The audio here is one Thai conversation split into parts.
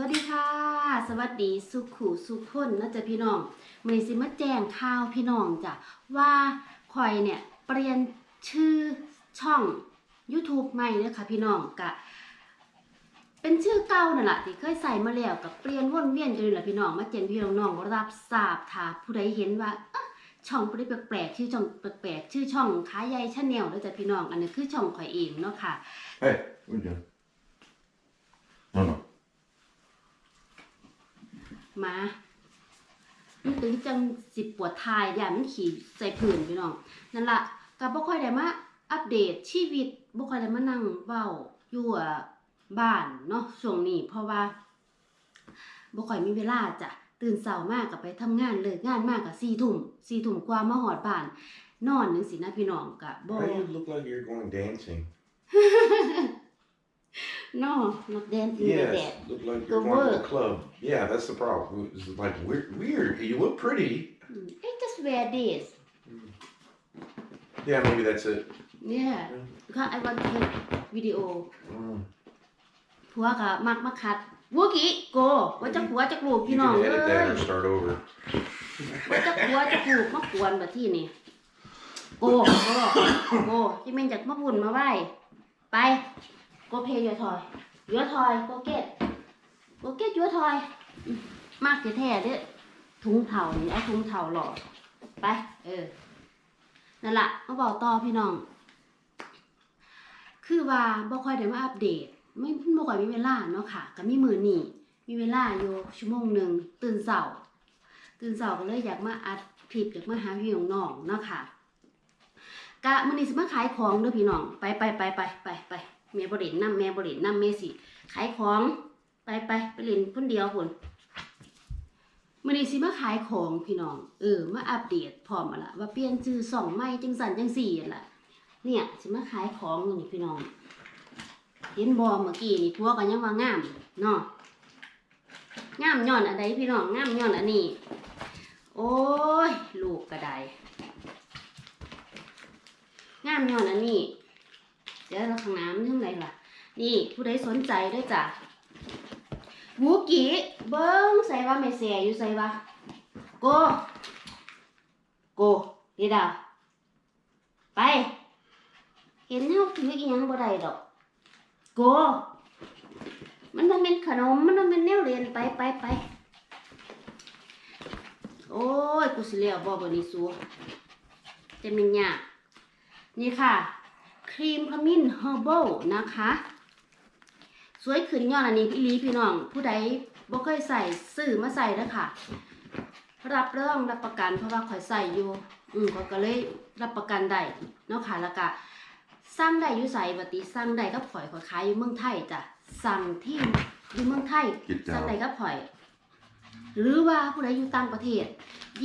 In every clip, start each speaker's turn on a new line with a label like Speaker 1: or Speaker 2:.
Speaker 1: วัสดีค่ะ สวัสดีสุขุสุขคนนะจ๊ะพี่น้องมือนี้สิมาแจ้งข่าวพี่น้องจ้ะว่าข่อยเนี่ยเปลี่ยนชื่อช่อง YouTube ใหม่เด้อค่ะพี่น้องกะเป็นชื่อเก่านั่นแหละที่เคยใส่มาแล้วกับเปลี่ยนวนเวียนกันอยู่แหละพี่น้องมาแจ้งพี่น้องรับทราบถ้าผู้ใดเห็นว่าช่องผู้ใดแปลกๆชื่อช่องแปลกๆชื่อช่องขาใหญ่ชาแนลเด้อจ้ะพี่น้องอันนี้คือช่องข่อยเองเนาะค่ะ
Speaker 2: Hey, what are you doing? No, no.
Speaker 1: มามันตึงจังสิปวดทายอย่ามันขี่ใส่ผื่นพี่น้องนั่นละก็บ่ค่อยได้มาอัปเดตชีวิตบ่ค่อยได้มานั่งเว้าอยู่อะบ้านเนาะช่วงนี้เพราะว่าบ่ค่อยมีเวลาจ้ะตื่นเช้ามากก็ไปทำงานเลิกงานมากก็4ทุ่ม4ทุ่มกว่ามาฮอดบ้าน นอนจังซี่นะพี่น้องก็บ่
Speaker 2: Why you look like you're going dancing?
Speaker 1: No not dancing like
Speaker 2: Yes,
Speaker 1: that
Speaker 2: look like
Speaker 1: Go
Speaker 2: you're going to
Speaker 1: work.
Speaker 2: the club. Yeah, that's the problem. It's like weird. Weird. You look pretty.
Speaker 1: I just wear this
Speaker 2: Yeah, maybe that's it.
Speaker 1: yeah because I want to take video
Speaker 2: Mm.
Speaker 1: ผัวก็มักมาคัดวัวกี้โกว่าจะผัวจะลูก
Speaker 2: You
Speaker 1: พี่น้อง
Speaker 2: can
Speaker 1: เอ้
Speaker 2: edit that
Speaker 1: ย
Speaker 2: or start over.
Speaker 1: ว่าจะผัวจะลูกมากวนแบบที่นี่โกโกโกที่แม่นจากมาบุญมาไหว้ไป โกเพย์ยูทอยยูทอยโกเกตโกเกตยูทอยอืมมากแท้ๆเด้อถุงเถ่านี่เอาถุงเถ่าหล่อไป เออ นั่นละมาบอกต่อพี่น้อง คือว่าบ่ค่อยได้มาอัปเดต ไม่บ่ค่อยมีเวลาเนาะค่ะ ก็มีมือนี่มีเวลาอยู่ชั่วโมงหนึ่งตื่นเช้าตื่นเช้าก็เลยอยากมาอัดคลิปอยากมาหาพี่น้องเนาะค่ะกะมื้อนี้สิมาขายของเด้อพี่น้อง ไปไปไปไปไปไป แม่บ่เล่นนํแม่บ่เล่นนํแม่สิขายของไปไปไปเล่นคนเดียวพุ่นมื้อนี้สิมาขายของพี่น้อง เออมาอัปเดตพร้อมละว่าเปลี่ยนชื่อช่องใหม่จังสันจังสี่นั่นล่ะเนี่ยสิมาขายของนี่พี่น้องเห็นบอเมื่อกี้นี่พวกกันยังว่างามเนาะงามย้อนอันใดพี่น้องงามย้อนอันนี้โอ้ยลูกกระไดงามย้อนอันนี้ เดี๋ยวเราข้างน้ำมันเท่าไหร่ล่ะ นี่ผู้ใดสนใจด้วยจ้ะวูกี้เบิ้งใส่ว่าไม่เสียอยู่ใส่ว่าโกโกดีดาวไป เห็นเฮาถืออีหยังบ่ได้ดอกโกมันต้องเป็นขนมมันต้องเป็นแนวเรียนไปไปไปโอ้ยกูสิเลียวบ่บ่นี่สูจะมีหยากนี่ค่ะ รีมขมิ้นเฮอร์เบิลนะคะ สวยขึ้นย้อนอันนี้พี่ลีพี่น้อง ผู้ใดบ่เคยใส่ซื้อมาใส่เด้อค่ะ รับเรื่องรับประกันเพราะว่าข่อยใส่อยู่อืมเขาก็เลยรับประกันได้เนาะค่ะแล้วก็สร้างได้อยู่ไสบัดนี้สร้างได้กับข่อยข่อยขายอยู่เมืองไทยจ้ะสั่งที่อยู่เมืองไทย
Speaker 2: Get
Speaker 1: สั่งได้
Speaker 2: down.
Speaker 1: กับข่อย หรือว่าผู้ใดอยู่ต่างประเทศ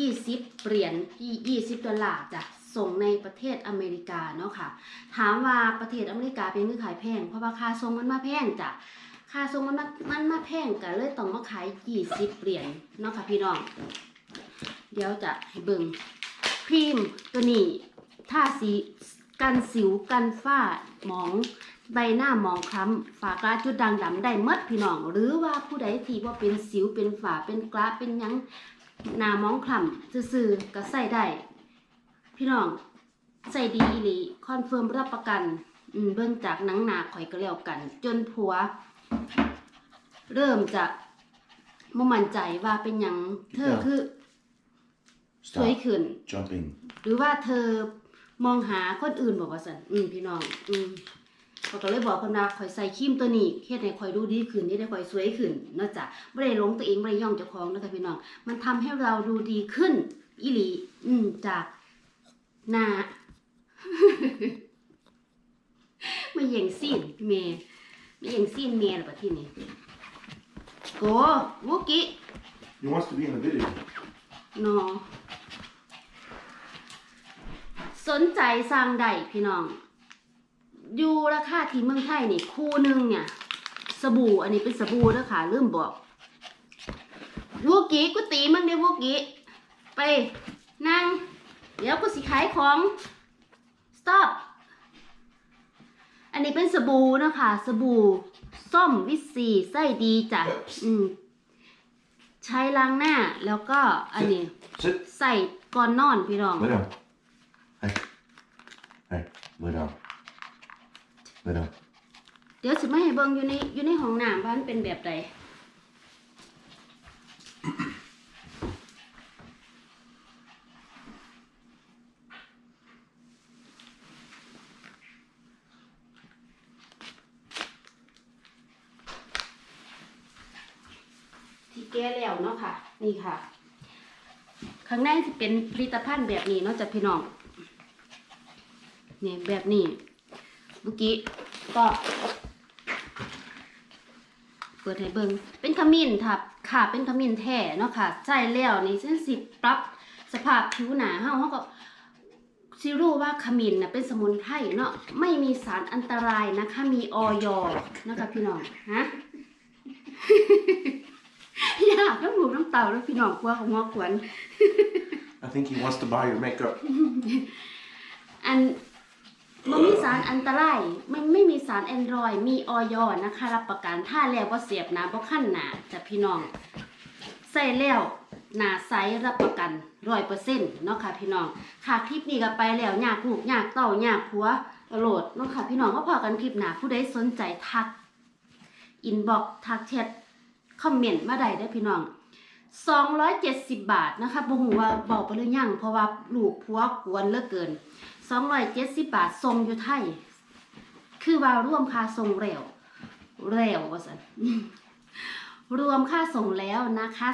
Speaker 1: 20 เหรียญ20 ดอลลาร์จ้ะ ส่งในประเทศอเมริกาเนาะค่ะ ถามว่าประเทศอเมริกาเป็นคือขายแพง เพราะว่าค่าส่งมันมาแพงจ้ะค่าส่งมันมามันมาแพงก็เลยต้องมาขาย20เหรียญเนาะค่ะพี่น้อง เดี๋ยวจะให้เบิ่งครีมตัวนี้ทาสีกันสิวกันฝ้าหมองใบหน้ามองคล้ำฝากระจุดด่างดำได้หมดพี่น้อง หรือว่าผู้ใดที่ว่าเป็นสิวเป็นฝาเป็นกระเป็นยังหน้ามองคล้ำซื่อๆก็ใส่ได้ พี่น้องใส่ดีอีหลีคอนเฟิร์มรับประกัน อืมเบิ่งจากหนังหนาข่อยก็แล้วกัน จนผัว เริ่มจะบ่มั่นใจว่าเป็นหยังเธอ
Speaker 2: Yeah.
Speaker 1: คือ สวย
Speaker 2: Stop
Speaker 1: ขึ้น
Speaker 2: jumping.
Speaker 1: หรือว่าเธอมองหาคนอื่นบอกว่าสันอืมพี่น้อง อืมเขาก็เลยบอกคนว่าคอยใส่ครีมตัวนี้เฮ็ดให้คอยดูดีขึ้นนี่ได้คอยสวยขึ้นเนอกจากไม่ได้หลงตัวเองไม่ได้ย่องเจ้าของนะคะพี่น้อง มันทำให้เราดูดีขึ้น อีหลี อืมจาก หน้าไม่เหย่งซีนเมย์ไม่เหย่งซีนเมย์หรอปะที่นี่โกวุกิ
Speaker 2: He wants to be in the video.
Speaker 1: นอสนใจสร้างได้พี่น้อง อยู่ราคาที่เมืองไทยนี่คู่หนึ่งเนี่ย สบู่อันนี้เป็นสบู่เด้อค่ะลืมบอกวูกี้กูตีมึงเด้อวูกี้ไปนั่ง เดี๋ยวกูสิขายของ stop อันนี้เป็นสบู่นะคะสบู่ส้มวิตซีไส้ดีจ้ะอืมใช้ล้างหน้าแล้วก็อันนี้
Speaker 2: Sit.
Speaker 1: ใส่ก่อนนอนพี่น้อง
Speaker 2: Lay down. Hey. Hey. Lay down. Lay down.
Speaker 1: เดี๋ยวสิมาให้เบิ่งอยู่ในอยู่ในห้องน้ำว่ามันเป็นแบบใด แก้แล้วเนาะค่ะ นี่ค่ะ ข้างในจะเป็นผลิตภัณฑ์แบบนี้เนาะจ้ะพี่น้องนี่แบบนี้เมื่อกี้ก็เปิดให้เบิงเป็นขมิ้นค่ะค่ะเป็นขมิ้นแท้เนาะค่ะใช้แล้วนี่เส้นสิปรับสภาพผิวหนาเฮาเฮาก็สิรู้ว่าขมิ้นน่ะเป็นสมุนไพรเนาะไม่มีสารอันตรายนะคะ มีออยนะคะพี่น้องฮะ ยากน้ำหมูน้ำเต่าแล้วพี่น้องกลัวของงอขวัญ
Speaker 2: I think he wants to buy your makeup.
Speaker 1: อันมันมีสารอันตรายไม่ไม่มีสารแอนดรอยมีออยนะคะ รับประกันถ้าแล้วว่าเสียบหนาบ่ขั้นหนาจะพี่น้อง ใส่แล้วหนาใสรับประกันร้อยเปอร์เซ็นต์เนาะค่ะพี่น้องค่ะคลิปนี้ก็ไปแล้วอยากลูกอยากเต้าอยากผัวโหลดเนาะค่ะพี่น้องก็พอกันคลิปหนาผู้ใดสนใจทักอินบ็อกทักแชท คอมเมนต์มาได้ได้อพี่น้อง270บาทนะคะบ่ฮู้ว่าบอกไปหรือยังเพราะว่าลูกผัวกวนเหลือเกิน270บาทส่งอยู่ไทย คือว่าร่วมค่าส่งแล้วแล้วว่าสันรวมค่าส่งแล้วนะคะ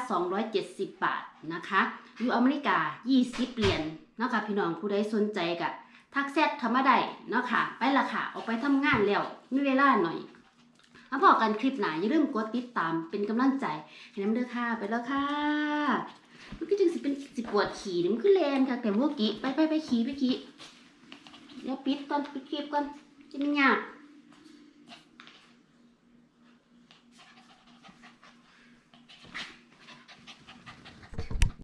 Speaker 1: 270 บาทนะคะ อยู่อเมริกา 20 เหรียญเนาะคะพี่น้องผู้ใดสนใจกะทักแซดเข้ามาได้เนาะค่ะ ไปละค่ะ ออกไปทำงานแล้วมีเวลาหน่อย้าพอกันคลิปหนาอย่าลืมกดติดตามเป็นกำลังใจให้น้ำเด้อค่ะไปแล้วค่ะมันก็จึงสิเป็นสิปวดขี่นี่มันคือแลนค่ะแต่เมื่อกี้ไปไปไปขี่ไปขี่เดี๋ยวปิดก่อนปิดคลิปก่อนจะไม่ยาก